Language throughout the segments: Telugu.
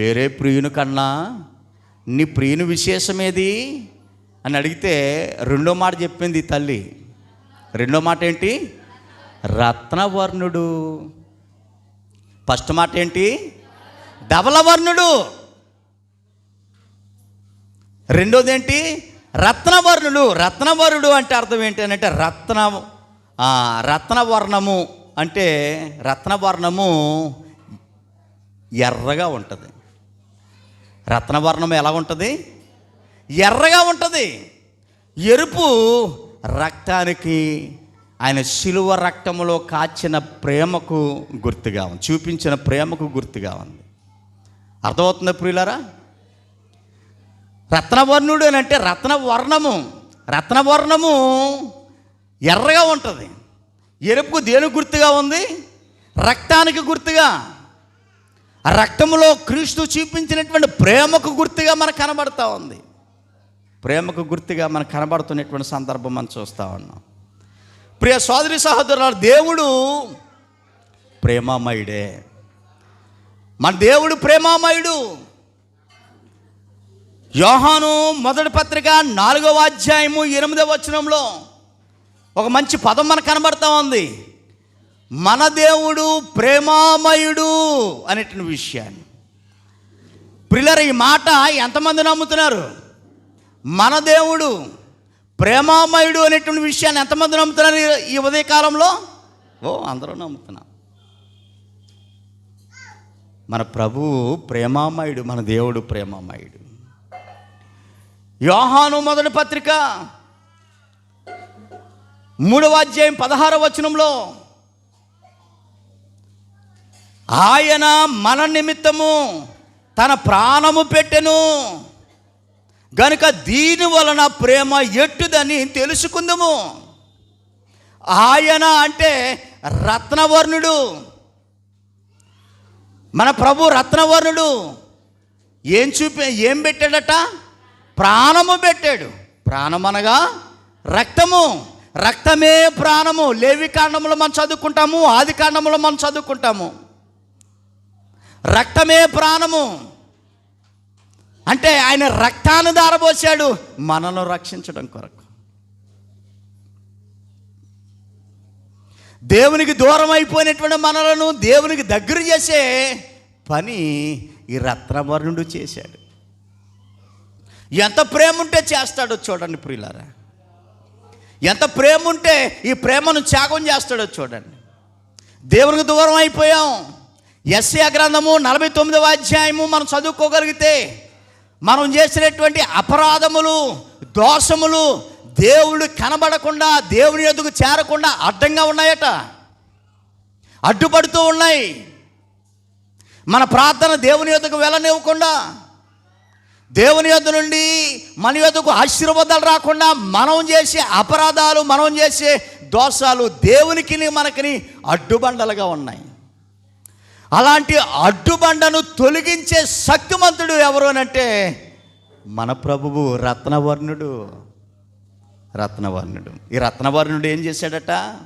వేరే ప్రియుని కన్నా నీ ప్రియుని విశేషమేది? అని అడిగితే రెండో మాట చెప్పింది తల్లి. రెండో మాట ఏంటి? రత్నవర్ణుడు. ఫస్ట్ మాట ఏంటి? ధవలవర్ణుడు రెండోది ఏంటి? రత్నవర్ణుడు. రత్నవరుడు అంటే అర్థం ఏంటి అని అంటే రత్న రత్నవర్ణము అంటే రత్నవర్ణము ఎర్రగా ఉంటుంది. రత్నవర్ణం ఎలా ఉంటుంది? ఎర్రగా ఉంటుంది. ఎరుపు రక్తానికి ఆయన శిలువ రక్తములో కాచిన ప్రేమకు గుర్తుగా ఉంది. చూపించిన ప్రేమకు గుర్తుగా ఉంది. అర్థమవుతుందా ప్రియులారా? రత్నవర్ణుడు అని అంటే రత్నవర్ణము. రత్నవర్ణము ఎర్రగా ఉంటుంది. ఎరుపు దేనికి గుర్తుగా ఉంది? రక్తానికి గుర్తుగా. ఆ రక్తములో క్రీస్తు చూపించినటువంటి ప్రేమకు గుర్తుగా మనకు కనబడతా ఉంది. ప్రేమకు గుర్తుగా మనకు కనబడుతున్నటువంటి సందర్భం మనం చూస్తూ ఉన్నాం. ప్రియ సోదరి సహోదరులు దేవుడు ప్రేమామయుడే. మన దేవుడు ప్రేమామయుడు. యోహాను మొదటి పత్రిక నాలుగవ అధ్యాయము ఎనిమిదవ వచనంలో ఒక మంచి పదం మనకు కనబడతా ఉంది. మన దేవుడు ప్రేమామయుడు అనేటువంటి విషయాన్ని. పిల్లలు ఈ మాట ఎంతమంది నమ్ముతున్నారు? మన దేవుడు ప్రేమామయుడు అనేటువంటి విషయాన్ని ఎంతమంది నమ్ముతున్నారు ఈ- ఈ ఉదయకాలంలో? ఓ అందరూ నమ్ముతున్నాం మన ప్రభువు ప్రేమామయుడు మన దేవుడు ప్రేమామయుడు. యోహాను మొదటి పత్రిక మూడవ అధ్యాయం పదహార వచనంలో ఆయన మన నిమిత్తము తన ప్రాణము పెట్టెను. గనుక దీని వలన ప్రేమ ఎట్టుదని తెలుసుకుందాము. ఆయన అంటే రత్నవర్ణుడు. మన ప్రభు రత్నవర్ణుడు. ఏం చూపి ఏం పెట్టాడట? ప్రాణము పెట్టాడు. ప్రాణం అనగా రక్తము. రక్తమే ప్రాణము. లేవి కాండములో మనం చదువుకుంటాము ఆది కాండంలో మనం చదువుకుంటాము. రక్తమే ప్రాణము. అంటే ఆయన రక్తాన్ని దారబోసాడు మనను రక్షించడం కొరకు. దేవునికి దూరం అయిపోయినటువంటి మనలను దేవునికి దగ్గర చేసే పని ఈ రత్నవర్ణుడు చేశాడు. ఎంత ప్రేమ ఉంటే చేస్తాడో చూడండి ప్రియులారా. ఎంత ప్రేమ ఉంటే ఈ ప్రేమను త్యాగం చేస్తాడో చూడండి. దేవునికి దూరం అయిపోయాం. ఎస్ఏ గ్రంథము నలభై తొమ్మిదవ అధ్యాయము మనం చదువుకోగలిగితే మనం చేసినటువంటి అపరాధములు దోషములు దేవుడు కనబడకుండా దేవుని ఎదుగు చేరకుండా అడ్డంగా ఉన్నాయట. అడ్డుపడుతూ ఉన్నాయి. మన ప్రార్థన దేవుని యొద్దకు వెళ్ళనివ్వకుండా దేవుని యొద్ద నుండి మన యొద్దకు ఆశీర్వాదాలు రాకుండా మనం చేసే అపరాధాలు మనం చేసే దోషాలు దేవునికి మనకిని అడ్డుబండలుగా ఉన్నాయి. అలాంటి అడ్డుబండను తొలగించే శక్తిమంతుడు ఎవరు అని అంటే మన ప్రభువు రత్నవర్ణుడు. రత్నవర్ణుడు. ఈ రత్నవర్ణుడు ఏం చేశాడట?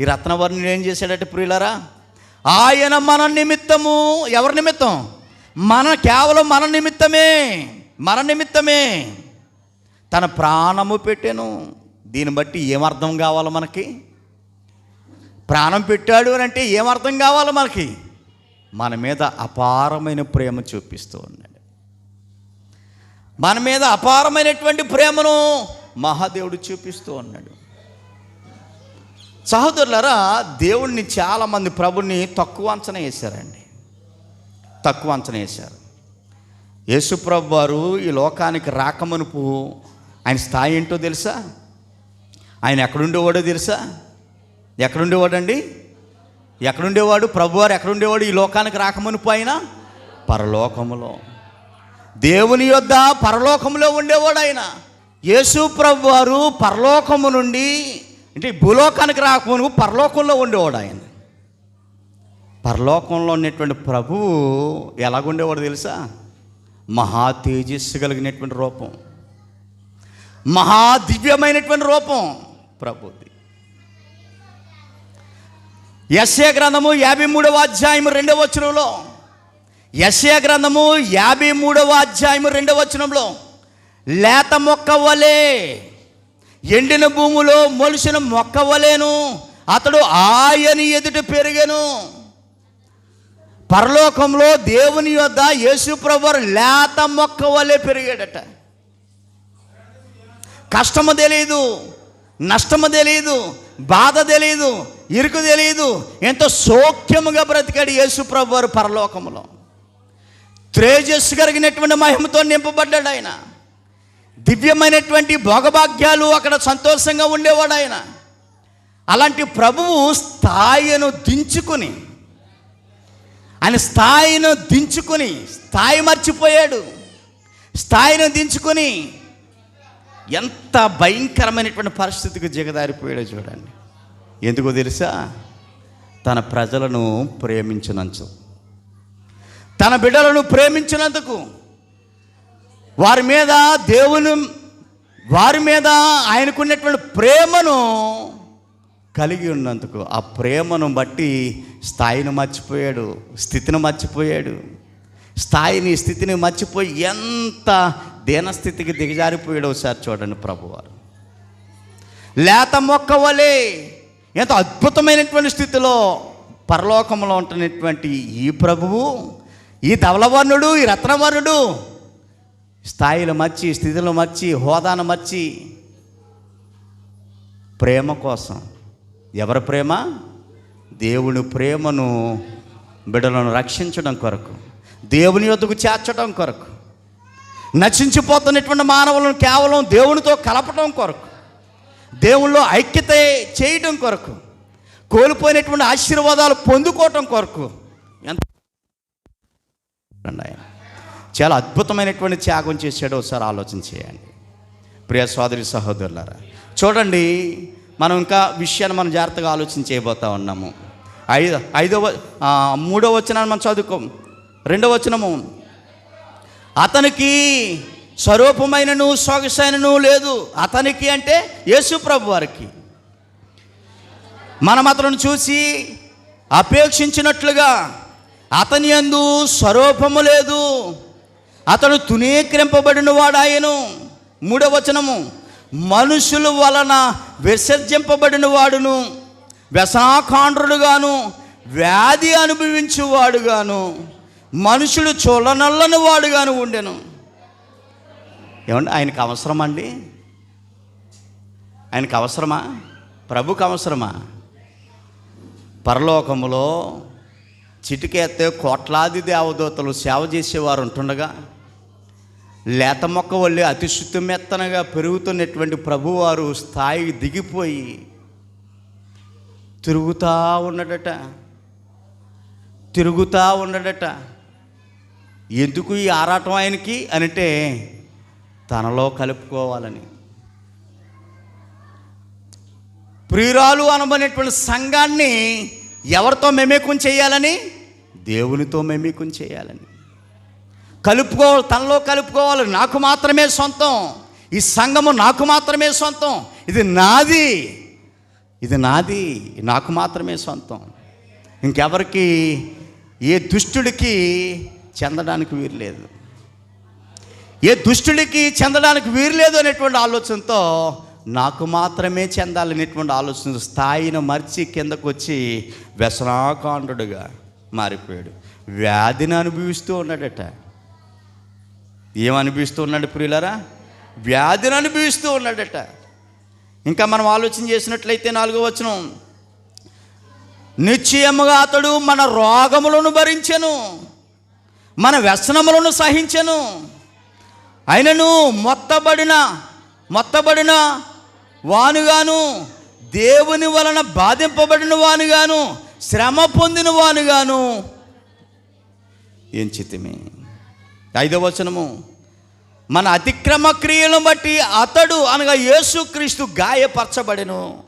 ఈ రత్నవర్ణుడు ఏం చేశాడట ప్రియులరా? ఆయన మన నిమిత్తము. ఎవరి నిమిత్తం? మన కేవలం మన నిమిత్తమే. మన నిమిత్తమే. తన ప్రాణము పెట్టాను. దీన్ని బట్టి ఏమర్థం కావాలి మనకి? ప్రాణం పెట్టాడు అని అంటే ఏమర్థం కావాలి మనకి? మన మీద అపారమైన ప్రేమ చూపిస్తూ ఉన్నాడు. మన మీద అపారమైనటువంటి ప్రేమను మహాదేవుడు చూపిస్తూ ఉన్నాడు. సహోదరులరా దేవుణ్ణి చాలామంది ప్రభుని తక్కువ అంచనా వేశారండి. తక్కువ అంచనా వేశారు. యేసుప్రభు వారు ఈ లోకానికి రాకమనుపు ఆయన స్థాయి ఏంటో తెలుసా? ఆయన ఎక్కడుండేవాడో తెలుసా? ఎక్కడుండేవాడండి? ఎక్కడుండేవాడు? ప్రభువారు ఎక్కడుండేవాడు? ఈ లోకానికి రాకమనుపు ఆయన పరలోకములో. దేవుని యొద్ద పరలోకంలో ఉండేవాడు ఆయన. యేసు ప్రభు వారు పరలోకము నుండి అంటే భూలోకానికి రాకమును పరలోకంలో ఉండేవాడు ఆయన. పరలోకంలో ఉన్నటువంటి ప్రభువు ఎలాగుండేవాడు తెలుసా? మహా తేజస్సు కలిగినటువంటి రూపం. మహా దివ్యమైనటువంటి రూపం. ప్రభుది. ఎస్ఏ గ్రంథము యాభై మూడవ అధ్యాయం రెండవ వచనంలో. యశయ గ్రంథము యాభై మూడవ అధ్యాయం రెండవ వచనంలో లేత మొక్క వలె ఎండిన భూమిలో మొలిసిన మొక్క వలెను అతడు ఆయని ఎదుట పెరిగాను. పరలోకంలో దేవుని యొద్ద యేసుప్రభు లేత మొక్క వలె పెరిగాడట. కష్టము తెలియదు నష్టము తెలియదు బాధ తెలియదు ఇరుకు తెలియదు ఎంతో సౌఖ్యముగా బ్రతికాడు యేసుప్రభు వారు పరలోకములో. త్రేజస్సు కలిగినటువంటి మహిమతో నింపబడ్డాడు ఆయన. దివ్యమైనటువంటి భోగభాగ్యాలు అక్కడ సంతోషంగా ఉండేవాడు ఆయన. అలాంటి ప్రభువు స్థాయిను దించుకుని ఆయన స్థాయిను దించుకుని స్థాయి మర్చిపోయాడు. స్థాయిని దించుకుని ఎంత భయంకరమైనటువంటి పరిస్థితికి దిగదారిపోయాడో చూడండి. ఎందుకో తెలుసా? తన ప్రజలను ప్రేమించినంచు. తన బిడ్డలను ప్రేమించినందుకు. వారి మీద దేవుని వారి మీద ఆయనకున్నటువంటి ప్రేమను కలిగి ఉన్నందుకు. ఆ ప్రేమను బట్టి స్థాయిని మర్చిపోయాడు స్థితిని మర్చిపోయాడు. స్థాయిని స్థితిని మర్చిపోయి ఎంత దీనస్థితికి దిగజారిపోయాడు ఒకసారి చూడండి ప్రభువారు. లేత మొక్క వలే ఎంత అద్భుతమైనటువంటి స్థితిలో పరలోకంలో ఉంటున్నటువంటి ఈ ప్రభువు ఈ ధవలవర్ణుడు ఈ రత్నవర్ణుడు స్థాయిలు మర్చి స్థితిలో మర్చి హోదాను మర్చి ప్రేమ కోసం. ఎవరి ప్రేమ? దేవుని ప్రేమను బిడ్డలను రక్షించడం కొరకు దేవుని యొద్దకు చేర్చడం కొరకు నశించిపోతున్నటువంటి మానవులను కేవలం దేవునితో కలపడం కొరకు. దేవుల్లో ఐక్యత చేయడం కొరకు కోల్పోయినటువంటి ఆశీర్వాదాలు పొందుకోవటం కొరకు ఎంత ఆయన చాలా అద్భుతమైనటువంటి త్యాగం చేశాడో. ఒకసారి ఆలోచన చేయండి. ప్రియ సోదరి సహోదరులారా చూడండి మనం ఇంకా విషయాన్ని మనం జాగ్రత్తగా ఆలోచన చేయబోతా ఉన్నాము. ఐదు ఐదవ మూడవ వచనాన్ని మనం చదువుకోం. రెండవ వచనము. అతనికి స్వరూపమైనను సొగసైనను లేదు. అతనికి అంటే యేసుప్రభు వారికి. మనం అతను చూసి అపేక్షించినట్లుగా అతని యందు స్వరూపము లేదు. అతడు తునీకరింపబడిన వాడాయను మూడవ వచనము మనుషుల వలన విసర్జింపబడిన వాడును వ్యసనాకాండ్రుడుగాను వ్యాధి అనుభవించువాడుగాను. మనుషుడు చూడనల్లని వాడుగాను ఉండెను. ఏమండి ఆయనకు అవసరమా అండి ఆయనకు అవసరమా? ప్రభుకు అవసరమా? పరలోకములో చిటికెత్తే కోట్లాది దేవదూతలు సేవ చేసేవారు ఉంటుండగా లేత మొక్క వల్లే అతి శుద్ధమెత్తనగా పెరుగుతున్నటువంటి ప్రభువారు స్థాయి దిగిపోయి తిరుగుతూ ఉన్నాడట తిరుగుతూ ఉన్నాడట ఎందుకు ఈ ఆరాటం ఆయనకి? అనంటే తనలో కలుపుకోవాలని. ప్రియురాలు అనబడినటువంటి సంఘాన్ని ఎవరితో మెమేకం చేయాలని? దేవునితో మెమేకం చేయాలని. కలుపుకోవాలి తనలో కలుపుకోవాలి. నాకు మాత్రమే సొంతం. ఈ సంఘము నాకు మాత్రమే సొంతం. ఇది నాది. ఇది నాది. నాకు మాత్రమే సొంతం. ఇంకెవరికి? ఏ దుష్టుడికి చెందడానికి వీలు లేదు. ఏ దుష్టుడికి చెందడానికి వీరలేదు అనేటువంటి ఆలోచనతో నాకు మాత్రమే చెందాలనేటువంటి ఆలోచన స్థాయిని మర్చి కిందకు వచ్చి వ్యసనాకాండుడుగా మారిపోయాడు. వ్యాధిని అనుభవిస్తూ ఉన్నాడట. ఏమనిపిస్తూ ఉన్నాడు ప్రియులరా? వ్యాధిని అనుభవిస్తూ ఉన్నాడట. ఇంకా మనం ఆలోచన చేసినట్లయితే నాలుగో వచనం. నిశ్చయముగా అతడు మన రోగములను భరించెను మన వ్యసనములను సహించెను. అయినను మొత్తబడిన మొత్తబడిన వానుగాను దేవుని వలన బాధింపబడిన వానుగాను శ్రమ పొందిన వానుగాను. ఏం చిత్తమే ఐదవ వచనము. మన అతిక్రమ క్రియలను బట్టి అతడు అనగా యేసుక్రీస్తు గాయపరచబడెను.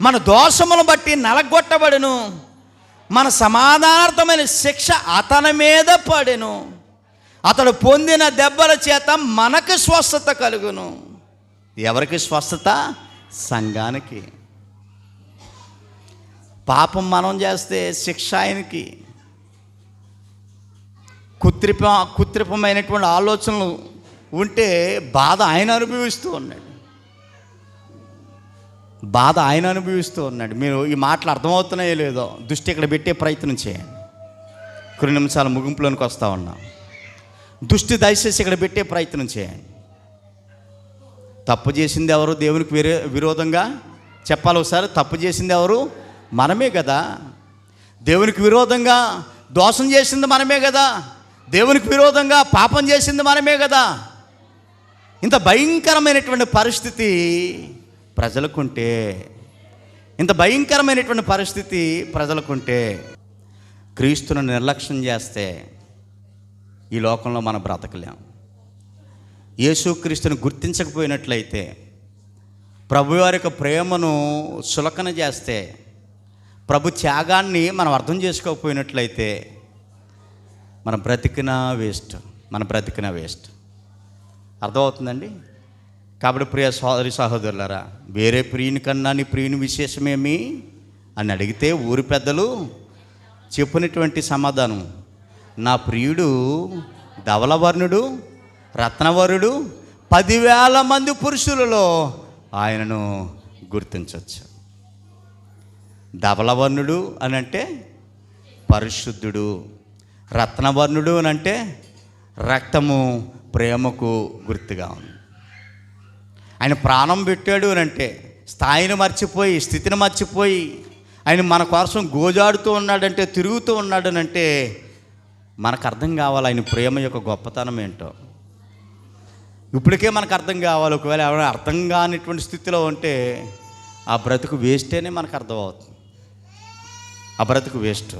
మన దోషములను బట్టి నలగొట్టబడెను. మన సమాధానార్థమైన శిక్ష అతని మీద పడెను. అతడు పొందిన దెబ్బల చేత మనకు స్వస్థత కలుగును. ఎవరికి స్వస్థత? సంఘానికి. పాపం మనం చేస్తే శిక్ష ఆయనకి. కుత్రిప కుత్రిపమైనటువంటి ఆలోచనలు ఉంటే బాధ ఆయన అనుభవిస్తూ ఉన్నాడు. బాధ ఆయన అనుభవిస్తూ ఉన్నాడు. మీరు ఈ మాటలు అర్థమవుతున్నాయో లేదో దృష్టి ఇక్కడ పెట్టే ప్రయత్నం చేయండి. కొన్ని నిమిషాలు ముగింపులోనికి వస్తూ ఉన్నాం. దృష్టి దయచేసి ఇక్కడ పెట్టే ప్రయత్నం చేయండి. తప్పు చేసింది ఎవరు? దేవునికి విరే విరోధంగా చెప్పాలి ఒకసారి. తప్పు చేసింది ఎవరు? మనమే కదా. దేవునికి విరోధంగా దోషం చేసింది మనమే కదా. దేవునికి విరోధంగా పాపం చేసింది మనమే కదా. ఇంత భయంకరమైనటువంటి పరిస్థితి ప్రజలకుంటే ఇంత భయంకరమైనటువంటి పరిస్థితి ప్రజలకుంటే క్రీస్తును నిర్లక్ష్యం చేస్తే ఈ లోకంలో మనం బ్రతకలేం. యేసుక్రీస్తుని గుర్తించకపోయినట్లయితే ప్రభువారి యొక్క ప్రేమను సులకన చేస్తే ప్రభు త్యాగాన్ని మనం అర్థం చేసుకోకపోయినట్లయితే మన బ్రతికిన వేస్ట్ మన బ్రతికిన వేస్ట్. అర్థమవుతుందండి? కాబట్టి ప్రియ సోదరి సహోదరులారా వేరే ప్రియుని కన్నా నీ ప్రియుని విశేషమేమి? అని అడిగితే ఊరి పెద్దలు చెప్పినటువంటి సమాధానం నా ప్రియుడు ధవలవర్ణుడు రత్నవరుడు పదివేల మంది పురుషులలో ఆయనను గుర్తించవచ్చు ధవలవర్ణుడు అని అంటే పరిశుద్ధుడు రత్నవర్ణుడు అని అంటే రక్తము ప్రేమకు గుర్తుగా ఉంది. ఆయన ప్రాణం పెట్టాడు అని అంటే స్థాయిని మర్చిపోయి స్థితిని మర్చిపోయి ఆయన మన కోసం గోజాడుతూ ఉన్నాడంటే తిరుగుతూ ఉన్నాడనంటే మనకు అర్థం కావాలి ఆయన ప్రేమ యొక్క గొప్పతనం ఏంటో. ఇప్పటికే మనకు అర్థం కావాలి. ఒకవేళ ఎవరైనా అర్థం కానిటువంటి స్థితిలో ఉంటే ఆ బ్రతుకు వేస్టేనే మనకు అర్థమవుతుంది ఆ బ్రతుకు వేస్ట్